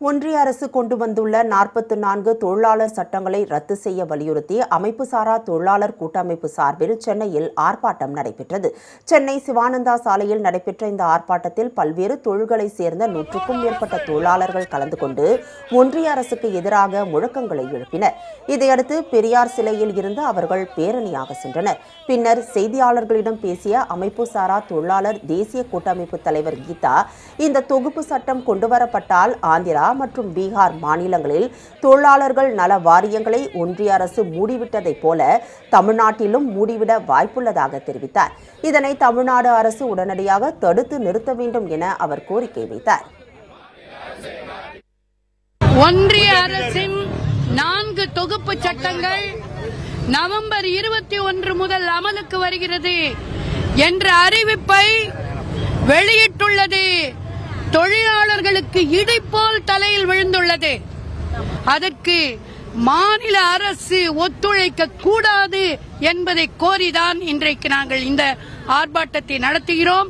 ஒன்றிய அரசு கொண்டு வந்துள்ள நாற்பத்து நான்கு தொழிலாளர் சட்டங்களை ரத்து செய்ய வலியுறுத்தி அமைப்புசாரா தொழிலாளர் கூட்டமைப்பு சார்பில் சென்னையில் ஆர்ப்பாட்டம் நடைபெற்றது. சென்னை சிவானந்தா சாலையில் நடைபெற்ற இந்த ஆர்ப்பாட்டத்தில் பல்வேறு தொழில்களைச் சேர்ந்த நூற்றுக்கும் மேற்பட்ட தொழிலாளர்கள் கலந்து கொண்டு ஒன்றிய அரசுக்கு எதிராக முழக்கங்களை எழுப்பினர். இதையடுத்து பெரியார் சிலையில் இருந்து அவர்கள் பேரணியாக சென்றனர். பின்னர் செய்தியாளர்களிடம் பேசிய அமைப்புசாரா தொழிலாளர் தேசிய கூட்டமைப்பு தலைவர் கீதா இந்த தொகுப்பு சட்டம் கொண்டுவரப்பட்டால் ஆந்திரா மற்றும் பீகார் மாநிலங்களில் தொழிலாளர்கள் நல வாரியங்களை ஒன்றிய அரசு மூடிவிட்டதைப் போல தமிழ்நாட்டிலும் மூடிவிட வாய்ப்புள்ளதாக தெரிவித்தார். இதனை தமிழ்நாடு அரசு உடனடியாக தடுத்து நிறுத்த வேண்டும் என அவர் கோரிக்கை வைத்தார். ஒன்றிய அரசின் நான்கு தொகுப்பு சட்டங்கள் நவம்பர் இருபத்தி ஒன்று முதல் அமலுக்கு வருகிறது என்ற அறிவிப்பை வெளி தொழிலாளர்களுக்கு இடிப்போல் தலையில் விழுந்துள்ளது. அதற்கு மாநில அரசு ஒத்துழைக்க கூடாது என்பதை கோரிதான் இன்றைக்கு நாங்கள் இந்த ஆர்ப்பாட்டத்தை நடத்துகிறோம்.